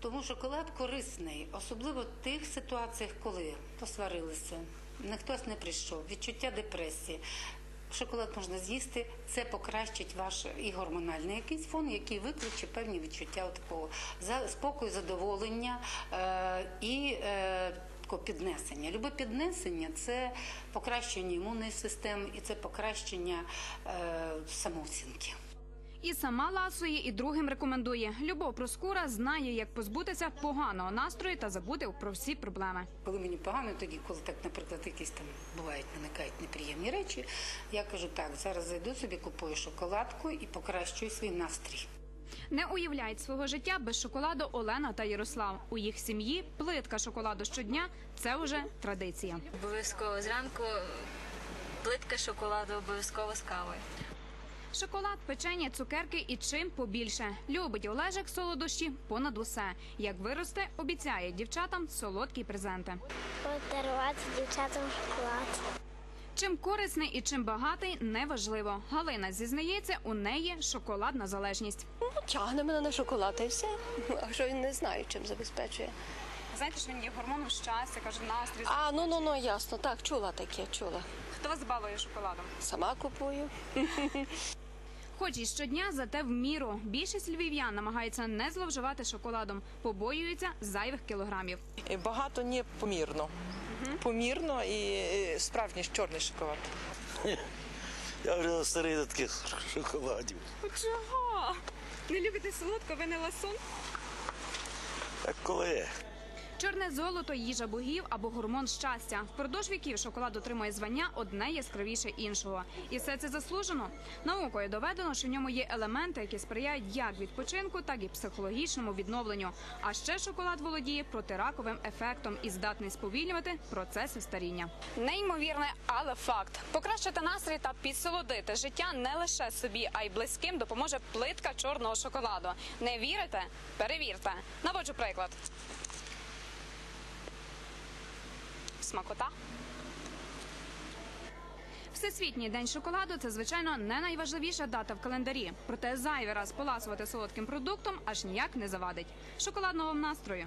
Тому шоколад корисний, особливо в тих ситуаціях, коли посварилися, не хтось не прийшов, відчуття депресії. Шоколад можна з'їсти, це покращить ваш і гормональний якийсь фон, який викличе певні відчуття такого спокою, задоволення е, і е, піднесення. Любе піднесення це покращення імунної системи і це покращення е, самооцінки. І сама ласує, і другим рекомендує. Любов Проскура знає, як позбутися поганого настрою та забути про всі проблеми. Коли мені погано, тоді, коли так, наприклад, якісь там бувають, виникають неприємні речі, я кажу, так, зараз зайду собі, купую шоколадку і покращую свій настрій. Не уявляють свого життя без шоколаду Олена та Ярослав. У їх сім'ї плитка шоколаду щодня це вже традиція. Обов'язково зранку плитка шоколаду обов'язково з кавою. Шоколад, печення, цукерки і чим побільше. Любить Олежик солодощі понад усе. Як виросте, обіцяє дівчатам солодкі презенти. Подарувати дівчатам шоколад. Чим корисний і чим багатий неважливо. Галина зізнається, у неї шоколадна залежність. Тягне мене на шоколад і все. А що він не знає, чим забезпечує. Знаєте, що він є гормоном щастя, каже настрій. А, ну ну ну ясно, так, чула таке, чула. Хто вас балує шоколадом? Сама купую. Хоч і щодня, зате в міру. Більшість львів'ян намагаються не зловживати шоколадом, побоюються зайвих кілограмів. Багато не помірно. Помірно і справжній чорний шоколад. Я вже старий до таких шоколадів. Чого? Не любите солодко, ви не ласон? Як коли? Чорне золото, їжа богів або гормон щастя. Впродовж віків шоколад отримує звання одне яскравіше іншого. І все це заслужено. Наукою доведено, що в ньому є елементи, які сприяють як відпочинку, так і психологічному відновленню. А ще шоколад володіє протираковим ефектом і здатний сповільнювати процеси старіння. Неймовірне, але факт: покращити настрій та підсолодити життя не лише собі, а й близьким допоможе плитка чорного шоколаду. Не вірите? Перевірте. Наводжу приклад. Смакота. Всесвітній день шоколаду це звичайно не найважливіша дата в календарі. Проте зайвий раз поласувати солодким продуктом аж ніяк не завадить. Шоколадного вам настрою.